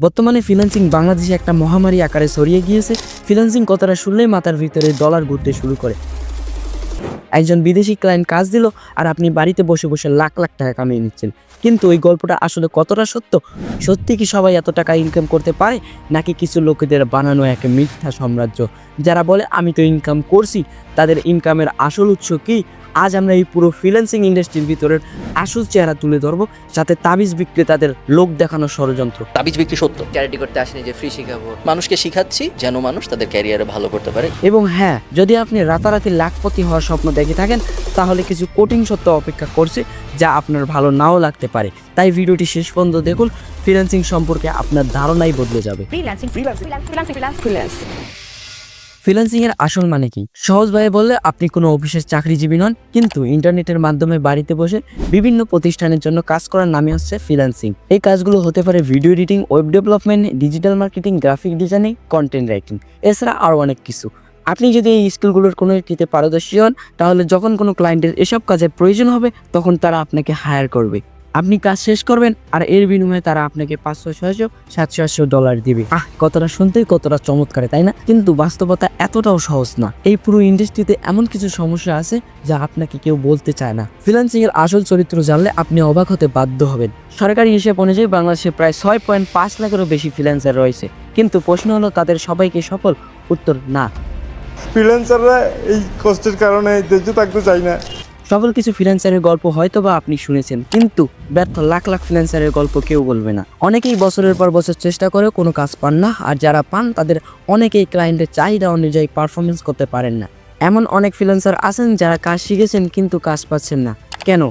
বর্তমানে ফিন্যান্সিং বাংলাদেশে একটা মহামারী আকারে ছড়িয়ে গিয়েছে। ফিন্যান্সিং কথাটা শুনলেই মাথার ভিতরে ডলার ঘুরতে শুরু করে। একজন বিদেশি ক্লায়েন্ট কাজ দিল আর আপনি বাড়িতে বসে বসে লাখ লাখ টাকা কামিয়ে নিচ্ছেন। কিন্তু ওই গল্পটা আসলে কতটা সত্য? সত্যি কি সবাই এত টাকা ইনকাম করতে পারে? নাকি কিছু লোকেদের বানানো এক মিথ্যা সাম্রাজ্য? যারা বলে, আমি তো ইনকাম করছি, তাদের ইনকামের আসল উৎস কি? আজ আমরা এই পুরো ফ্রিল্যান্সিং ইন্ডাস্ট্রির ভিতরের আসল চেহারা তুলে ধরবো যাতে তাবিজ বিক্রেতাদের লোক দেখানো ষড়যন্ত্র। তাবিজ বিক্রি সত্য। চ্যারিটি করতে আসেনি যে ফ্রি শেখাবো। মানুষকে শিখাচ্ছি যেন মানুষ তাদের ক্যারিয়ারে ভালো করতে পারে। এবং হ্যাঁ যদি আপনি রাতারাতি লাখপতি হওয়ার স্বপ্ন দেখে থাকেন তাহলে কিছু কঠিন সত্য অপেক্ষা করছে যা আপনার ভালো নাও লাগতে পারে। তাই ভিডিওটি শেষ পর্যন্ত দেখুন ফ্রিল্যান্সিং সম্পর্কে আপনার ধারণাই বদলে যাবে। Freelancing, freelancing, freelancing, freelancing, freelancing. Freelancing এর আসল মানে কি? সহজভাবে বললে, আপনি কোনো অফিসের চাকরিজীবী নন, কিন্তু ইন্টারনেটের মাধ্যমে বাড়িতে বসে বিভিন্ন প্রতিষ্ঠানের জন্য কাজ করার নামে হচ্ছে ফ্রিল্যান্সিং। এই কাজগুলো হতে পারে video editing, web development, digital marketing, graphic designing, content writing. এছাড়া আরও অনেক কিছু। আপনি যদি এই স্কিলগুলোর কোনো একটিতে পারদর্শী হন, তাহলে যখন কোনো ক্লায়েন্টের এসব কাজের প্রয়োজন হবে, তখন তারা আপনাকে হায়ার করবে। আপনি কাজ শেষ করবেন আর এর বিনিময়ে তারা আপনাকে পাঁচশো, ছয়শো, সাতশো, আটশো ডলার দিবে। আহ কতটা শুনতেই কতটা চমৎকার, তাই না? কিন্তু বাস্তবতা এতটাও সহজ না। এই পুরো ইন্ডাস্ট্রিতে এমন কিছু সমস্যা আছে যা আপনাকে কেউ বলতে চায় না। ফ্রিল্যান্সিং এর আসল চরিত্র জানলে আপনি অবাক হতে বাধ্য হবেন। সরকারি হিসেব অনুযায়ী বাংলাদেশে প্রায় ছয় পয়েন্ট পাঁচ লাখেরও বেশি ফ্রিল্যান্সার রয়েছে। কিন্তু প্রশ্ন হলো, তাদের সবাইকে সফল? উত্তর, না। ফ্রিল্যান্সাররা এই কষ্টের কারণে দেশে থাকতে চাই না। সফল কিছু ফ্রিল্যান্সারের গল্প হয়তো বা আপনি শুনেছেন, কিন্তু ব্যর্থ লাখ লাখ ফ্রিল্যান্সারের গল্প কেউ বলবে না। অনেকেই বছরের পর বছর চেষ্টা করেও কোনো কাজ পান না, আর যারা পান তাদের অনেকেই ক্লায়েন্টের চাহিদা অনুযায়ী পারফরমেন্স করতে পারেন না। এমন অনেক ফ্রিল্যান্সার আছেন যারা কাজ শিখেছেন, কিন্তু কাজ পাচ্ছেন না। কেন?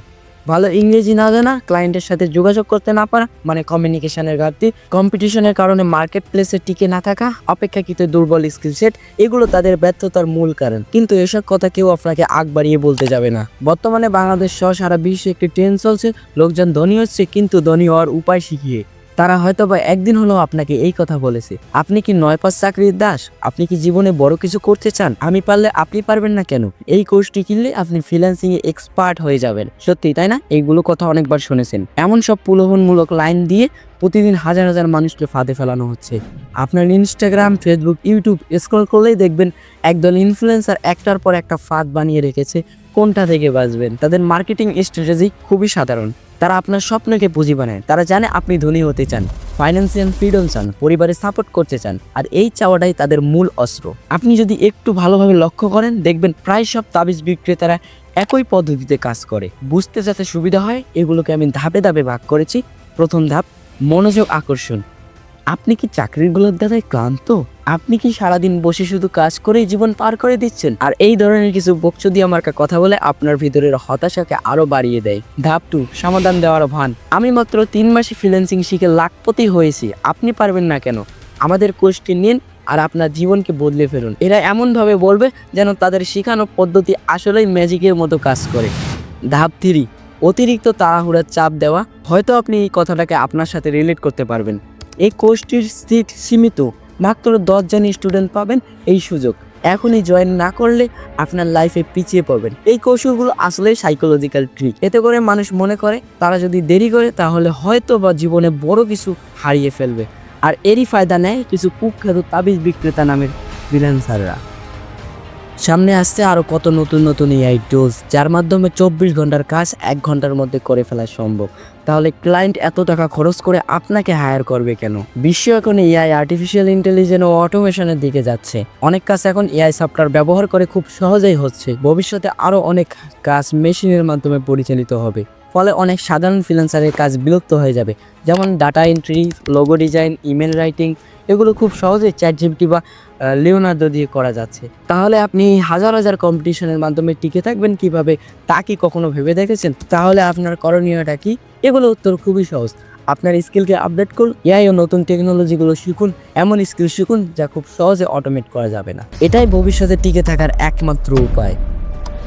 ভালো ইংরেজি না জানা ক্লায়েন্টের সাথে যোগাযোগ করতে না পারা মানে কমিউনিকেশনের ঘাটতি কম্পিটিশনের কারণে মার্কেট প্লেসে টিকে না থাকা, অপেক্ষাকৃত দুর্বল স্কিল সেট এগুলো তাদের ব্যর্থতার মূল কারণ। কিন্তু এসব কথা কেউ আপনাকে আগ বাড়িয়ে বলতে যাবে না। বর্তমানে বাংলাদেশ সহ সারা বিশ্বে একটি ট্রেন চলছে, লোকজন ধনী হচ্ছে, কিন্তু ধনী হওয়ার উপায় শিখিয়ে। তারা হয়তো বা একদিন হলেও আপনাকে এই কথা বলেছে। আপনি কি নয় পাঁচ চাকরির দাস? আপনি কি জীবনে বড় কিছু করতে চান? আমি পারলে আপনি পারবেন না কেন? এই কোর্সটি কিনলে আপনি ফ্রিল্যান্সিং এ এক্সপার্ট হয়ে যাবেন। সত্যি তাই না? এইগুলো কথা অনেকবার শুনেছেন। এমন সব প্রলোভনমূলক লাইন দিয়ে প্রতিদিন হাজার হাজার মানুষকে ফাঁদে ফেলানো হচ্ছে। আপনার ইনস্টাগ্রাম ফেসবুক ইউটিউব স্ক্রল করলেই দেখবেন একদল ইনফ্লুয়েন্সার একটার পর একটা ফাঁদ বানিয়ে রেখেছে। কোনটা থেকে বাঁচবেন? তাদের মার্কেটিং স্ট্র্যাটেজি খুবই সাধারণ। তারা আপনার স্বপ্নকে পুঁজি বানায়। তারা জানে আপনি ধনী হতে চান ফাইন্যান্সিয়াল ফ্রিডম চান, পরিবারে সাপোর্ট করতে চান, আর এই চাওয়াটাই তাদের মূল অস্ত্র। আপনি যদি একটু ভালোভাবে লক্ষ্য করেন, দেখবেন প্রায় সব তাবিজ বিক্রেতারা একই পদ্ধতিতে কাজ করে। বুঝতে যাতে সুবিধা হয়, এগুলোকে আমি ধাপে ধাপে ভাগ করেছি। প্রথম ধাপ, মনোযোগ আকর্ষণ। আপনি কি চাকরিগুলোর দ্বারাই ক্লান্ত? আপনি কি সারাদিন বসে শুধু কাজ করেই জীবন পার করে দিচ্ছেন? আর এই ধরনের কিছু বকচুদি আমাকে কথা বলে আপনার ভিতরের হতাশাকে আরও বাড়িয়ে দেয়। ধাপ টু, সমাধান দেওয়ার ভান। আমি মাত্র তিন মাসে ফ্রিল্যান্সিং শিখে লাখপতি হয়েছি। আপনি পারবেন না কেন? আমাদের কোর্সটি নিন আর আপনার জীবনকে বদলে ফেলুন। এরা এমনভাবে বলবে যেন তাদের শেখানো পদ্ধতি আসলেই ম্যাজিকের মতো কাজ করে। ধাপ থ্রি, অতিরিক্ত তাড়াহুড়ার চাপ দেওয়া। হয়তো আপনি এই কথাটাকে আপনার সাথে রিলেট করতে পারবেন। এই কোর্সটির সিট সীমিত। মাত্র দশজন স্টুডেন্ট পাবেন এই সুযোগ। এখনই জয়েন না করলে আপনার লাইফে পিছিয়ে পড়বেন। এই কৌশলগুলো আসলে সাইকোলজিক্যাল ট্রিক এতে করে মানুষ মনে করে, তারা যদি দেরি করে, তাহলে হয়তো বা জীবনে বড় কিছু হারিয়ে ফেলবে। আর এরই ফায়দা নেয় কিছু কুখ্যাত তাবিজ বিক্রেতা নামের ফ্রিল্যান্সাররা সামনে আসছে আরও কত নতুন নতুন এআই টুলস যার মাধ্যমে চব্বিশ ঘণ্টার কাজ এক ঘণ্টার মধ্যে করে ফেলা সম্ভব। তাহলে ক্লায়েন্ট এত টাকা খরচ করে আপনাকে হায়ার করবে কেন? বিশ্ব এখন এআই আর্টিফিশিয়াল ইন্টেলিজেন্স ও অটোমেশনের দিকে যাচ্ছে। অনেক কাজ এখন এআই সফটওয়্যার ব্যবহার করে খুব সহজেই হচ্ছে। ভবিষ্যতে আরও অনেক কাজ মেশিনের মাধ্যমে পরিচালিত হবে। ফলে অনেক সাধারণ ফ্রিল্যান্সারের কাজ বিলুপ্ত হয়ে যাবে। যেমন data entry logo design email writing এগুলো খুব সহজেই চ্যাট জিপিটি বা লিওনার্দো দিয়ে করা যাচ্ছে। তাহলে আপনি হাজার হাজার কম্পিটিশনের মাধ্যমে টিকে থাকবেন কীভাবে, তা কি কখনো ভেবে দেখেছেন? তাহলে আপনার করণীয়টা কি? এগুলো উত্তর খুবই সহজ। আপনার স্কিলকে আপডেট করুন এআই ও নতুন টেকনোলজিগুলো শিখুন, এমন স্কিল শিখুন যা খুব সহজে অটোমেট করা যাবে না। এটাই ভবিষ্যতে টিকে থাকার একমাত্র উপায়।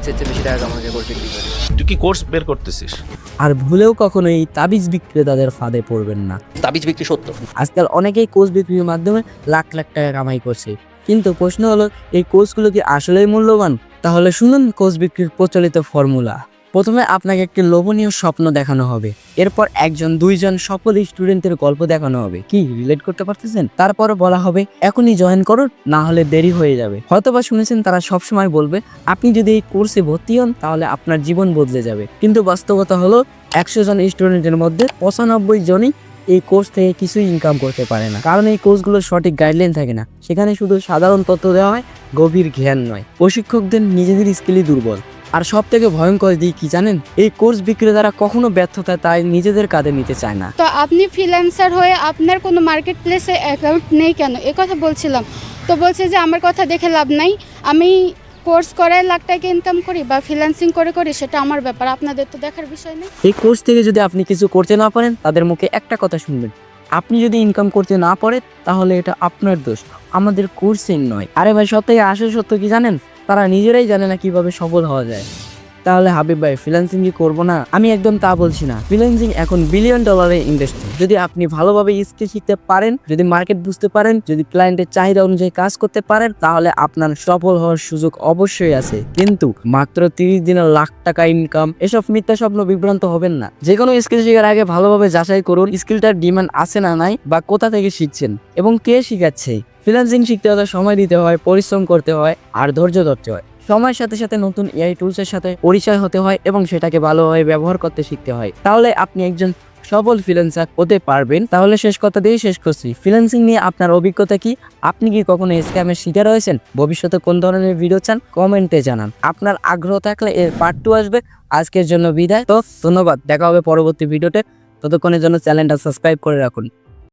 চেয়ে বেশি টাকা কামাকে কোর্স বিক্রি করে। তুই কি কোর্স বের করতেছিস? আর ভুলেও কখনো এই তাবিজ বিক্রেতাদের ফাঁদে পড়বেন না। তাবিজ বিক্রি সত্য। আজকাল অনেকেই কোর্স বিক্রির মাধ্যমে লাখ লাখ টাকা কামাই করছে। কিন্তু প্রশ্ন হলো এই কোর্সগুলো কি আসলেই মূল্যবান? তাহলে শুনুন কোর্স বিক্রির প্রচলিত ফর্মুলা প্রথমে আপনাকে একটি লোভনীয় স্বপ্ন দেখানো হবে। এরপর একজন, দুইজন সফল স্টুডেন্টের গল্প দেখানো হবে। কি রিলেট করতে পারতেছেন? তারপরে বলা হবে, এখনই জয়েন করুন, না হলে দেরি হয়ে যাবে। হয়তোবা শুনেছেন তারা সবসময় বলবে, আপনি যদি এই কোর্সে ভর্তি হন, তাহলে আপনার জীবন বদলে যাবে। কিন্তু বাস্তবতা হলো, একশো জন স্টুডেন্টের মধ্যে পঁচানব্বই জনই এই কোর্স থেকে কিছুই ইনকাম করতে পারে না। কারণ এই কোর্সগুলোর সঠিক গাইডলাইন থাকে না। সেখানে শুধু সাধারণ তথ্য দেওয়া হয়, গভীর জ্ঞান নয়। প্রশিক্ষকদের নিজেদের স্কিলই দুর্বল। আর সব থেকে ভয়ঙ্কর দিক কি জানেন? এই কোর্স বিক্রেতারা কখনো ব্যর্থতা তাই নিজেদের কাঁধে নিতে চায় না। তো আপনি ফ্রিল্যান্সার হয়ে আপনার কোনো মার্কেট প্লেসে অ্যাকাউন্ট নেই কেন? এ কথা বলছিলাম। তো বলছে যে আমার কথা দেখে লাভ নাই। আমি কোর্স করায় লাখ টাকা ইনকাম করি বা ফ্রিল্যান্সিং করে করি সেটা আমার ব্যাপার। আপনাদের তো দেখার বিষয় নেই। এই কোর্স থেকে যদি আপনি কিছু করতে না পারেন তাদের মুখে একটা কথা শুনবেন। আপনি যদি ইনকাম করতে না পারেন তাহলে এটা আপনার দোষ। আমাদের কোর্সের নয়। আরে ভাই সব থেকে আসল সত্য কি জানেন? তারা নিজেরাই জানে না কীভাবে সফল হওয়া যায়। তাহলে হাবিব ভাই ফ্রিল্যান্সিং কি করব না? আমি একদম তা বলছি না। ফ্রিল্যান্সিং এখন বিলিয়ন ডলারের ইন্ডাস্ট্রি যদি আপনি ভালোভাবে স্কিল শিখতে পারেন, যদি মার্কেট বুঝতে পারেন, যদি ক্লায়েন্টের চাহিদা অনুযায়ী কাজ করতে পারেন, তাহলে আপনার সফল হওয়ার সুযোগ অবশ্যই আছে। কিন্তু মাত্র তিরিশ দিনের লাখ টাকা ইনকাম এসব মিথ্যা স্বপ্ন বিভ্রান্ত হবেন না। যে কোনো স্কিল শেখার আগে ভালোভাবে যাচাই করুন স্কিলটার ডিমান্ড আছে না নাই বা কোথা থেকে শিখছেন এবং কে শিখাচ্ছে। ফ্রিল্যান্সিং শিখতে হলে সময় দিতে হয়, পরিশ্রম করতে হয় আর ধৈর্য ধরতে হয়। সময়ের সাথে সাথে নতুন এআই টুলসের সাথে পরিচয় হতে হয় এবং সেটাকে ভালোভাবে ব্যবহার করতে শিখতে হয়। তাহলে আপনি একজন সফল ফ্রিল্যান্সার হতে পারবেন। তাহলে শেষ কথা দিয়ে শেষ করছি। ফ্রিল্যান্সিং নিয়ে আপনার অভিজ্ঞতা কি? আপনি কি কখনো স্ক্যামের শিকার হয়েছেন? ভবিষ্যতে কোন ধরনের ভিডিও চান? কমেন্টে জানান। আপনার আগ্রহ থাকলে এর পার্ট টু আসবে। আজকের জন্য বিদায়। তো ধন্যবাদ। দেখা হবে পরবর্তী ভিডিওতে ততক্ষণের জন্য চ্যানেলটা সাবস্ক্রাইব করে রাখুন।